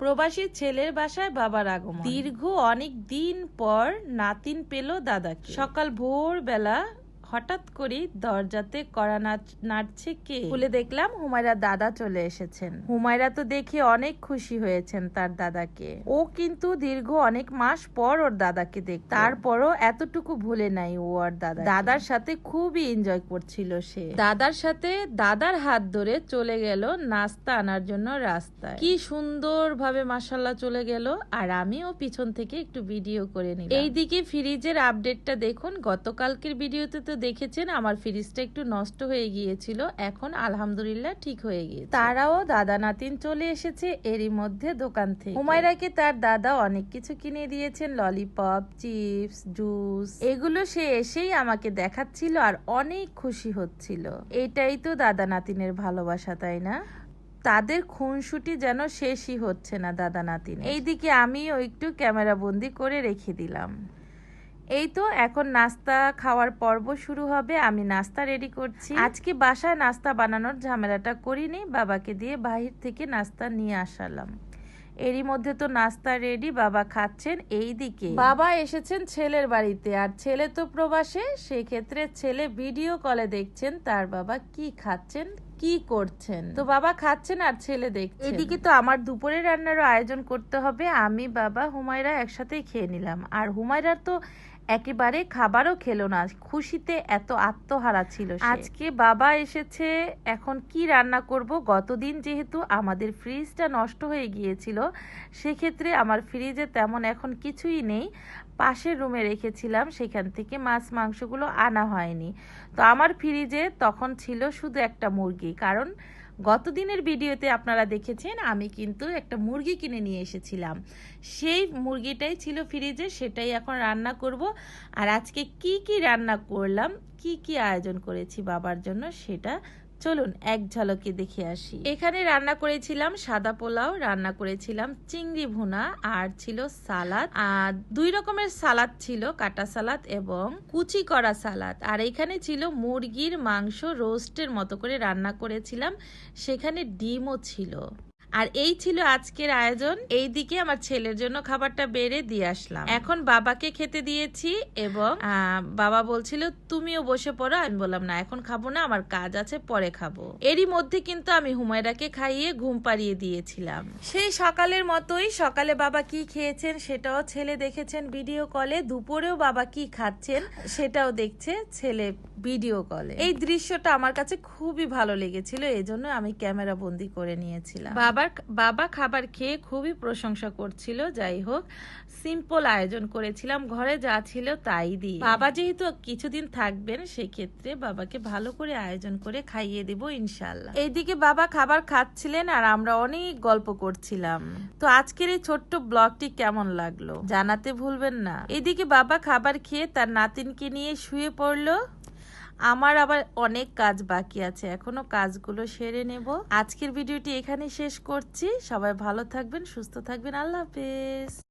প্রবাসী ছেলের বাসায় বাবার আগমন। দীর্ঘ অনেক দিন পর নাতিন পেল দাদাকে। সকাল ভোর বেলা হঠাৎ করে দরজাতে কড়া নাড়ছে কে? খুলে দেখলাম হুমায়রা দাদা চলে এসেছেন। হুমায়রা তো দেখে অনেক খুশি হয়েছেন তার দাদাকে। ও কিন্তু দীর্ঘ অনেক মাস পর ওর দাদাকে দেখ তারপরও এতটুকু ভুলে নাই ও আর দাদা দাদার সাথে খুবই এনজয় করছিল সে। দাদার সাথে দাদার হাত ধরে চলে গেল নাস্তা আনার জন্য রাস্তায়। কি সুন্দর ভাবে মাসাল্লাহ চলে গেল আর আমিও পিছন থেকে একটু ভিডিও করে নিলাম। এইদিকে ফ্রিজের আপডেটটা দেখুন। গতকালকের ভিডিওতে তো দেখেছেন, আমার ফ্রিজটা একটু নষ্ট হয়ে গিয়েছিল। এখন আলহামদুলিল্লাহ ঠিক হয়ে গিয়েছে। তারাও দাদা নাতিন চলে এসেছে, এরই মধ্যে দোকান থেকে। হুমায়রাকে তার দাদা অনেক কিছু কিনে দিয়েছেন? Lollipop, chips, juice. এগুলো সে এসেই আমাকে দেখাচ্ছিল আর অনেক খুশি হচ্ছিল। এটাই তো দাদা নাতিনের ভালোবাসা, তাই না? তাদের খুনসুটি যেন শেষই হচ্ছে না দাদা নাতিন এইদিকে আমিও একটু ক্যামেরা বন্দি করে রেখে দিলাম। এই তো, এখন নাস্তা খাওয়ার পর্ব শুরু হবে। আমি নাস্তা রেডি করছি। আজকে বাসায় নাস্তা বানানোর ঝামেলাটা করিনি, বাবাকে দিয়ে বাহির থেকে নাস্তা নিয়ে আসালাম। এরই মধ্যে তো নাস্তা রেডি বাবা খাচ্ছেন এই দিকে বাবা এসেছেন ছেলের বাড়িতে, আর ছেলে তো প্রবাসে, সেক্ষেত্রে ছেলে ভিডিও কলে দেখছেন তার বাবা কি খাচ্ছেন, কি করছেন। তো বাবা খাচ্ছেন আর ছেলে দেখছেন। এদিকে তো আমার দুপুরে রান্নারও আয়োজন করতে হবে। আমি, বাবা, হুমায়রা একসাথেই খেয়ে নিলাম। আর হুমায়রার তো একেবারে খাবারও খেলো না। খুশিতে এত আত্মহারা ছিল আজকে বাবা এসেছে, এখন কি রান্না করব? গতদিন যেহেতু আমাদের ফ্রিজটা নষ্ট হয়ে গিয়েছিল, সেক্ষেত্রে আমার ফ্রিজে তেমন এখন কিছুই নেই। পাশের রুমে রেখেছিলাম, সেখান থেকে মাছ মাংসগুলো আনা হয়নি। তো আমার ফ্রিজে তখন ছিল শুধু একটা মুরগি, কারণ গতদিনের ভিডিওতে আপনারা দেখেছেন, আমি কিন্তু একটা মুরগি কিনে নিয়ে এসেছিলাম। সেই মুরগিটাই ছিল ফ্রিজে, সেটাই এখন রান্না করব। আর আজকে কি কি রান্না করলাম, কি কি আয়োজন করেছি বাবার জন্য, সেটা চলুন এক ঝলকে দেখে আসি। এখানে রান্না করেছিলাম সাদা পোলাও, রান্না করেছিলাম চিংড়ি ভুনা, আর ছিল সালাদ। আর দুই রকমের সালাদ ছিল, কাটা সালাদ এবং কুচি করা সালাদ। আর এখানে ছিল মুরগির মাংস রোস্টের মতো করে রান্না করেছিলাম, সেখানে ডিমও ছিল। আর এই ছিল আজকের আয়োজন। এই দিকে আমার ছেলের জন্য খাবারটা বেড়ে দিয়ে আসলাম। এখন বাবাকে খেতে দিয়েছি এবং বাবা বলছিল, তুমিও বসে পড়ো। আমি বললাম, না, এখন খাব না, আমার কাজ আছে, পরে খাব। এরই মধ্যে কিন্তু আমি হুমায়রাকে খাইয়ে ঘুম পাড়িয়ে দিয়েছিলাম। সেই সকালের মতোই সকালে বাবা কি খেয়েছেন সেটাও ছেলে দেখেছেন ভিডিও কলে, দুপুরেও বাবা কি খাচ্ছেন সেটাও দেখছে ছেলে ভিডিও কলে। এই দৃশ্যটা আমার কাছে খুবই ভালো লেগেছিল, এজন্য আমি ক্যামেরা বন্দি করে নিয়েছিলাম। বাবার বাবা খাবার খেয়ে খুবই প্রশংসা করছিল, যাই হোক সিম্পল আয়োজন করেছিলাম, ঘরে যা ছিল তাই দিয়ে। বাবা যেহেতু কিছুদিন থাকবেন, সেক্ষেত্রে বাবাকে ভালো করে আয়োজন করে খাইয়ে দেব ইনশাল্লাহ এইদিকে বাবা খাবার খাচ্ছিলেন আর আমরা অনেক গল্প করছিলাম। তো আজকের এই ছোট্ট ব্লগটি কেমন লাগল? জানাতে ভুলবেন না। এইদিকে বাবা খাবার খেয়ে তার নাতিনকে নিয়ে শুয়ে পড়ল। আমার আবার অনেক কাজ বাকি আছে, এখনও কাজগুলো সেরে নেব। আজকের ভিডিওটি এখানে শেষ করছি। সবাই ভালো থাকবেন, সুস্থ থাকবেন। আল্লাহ হাফেজ।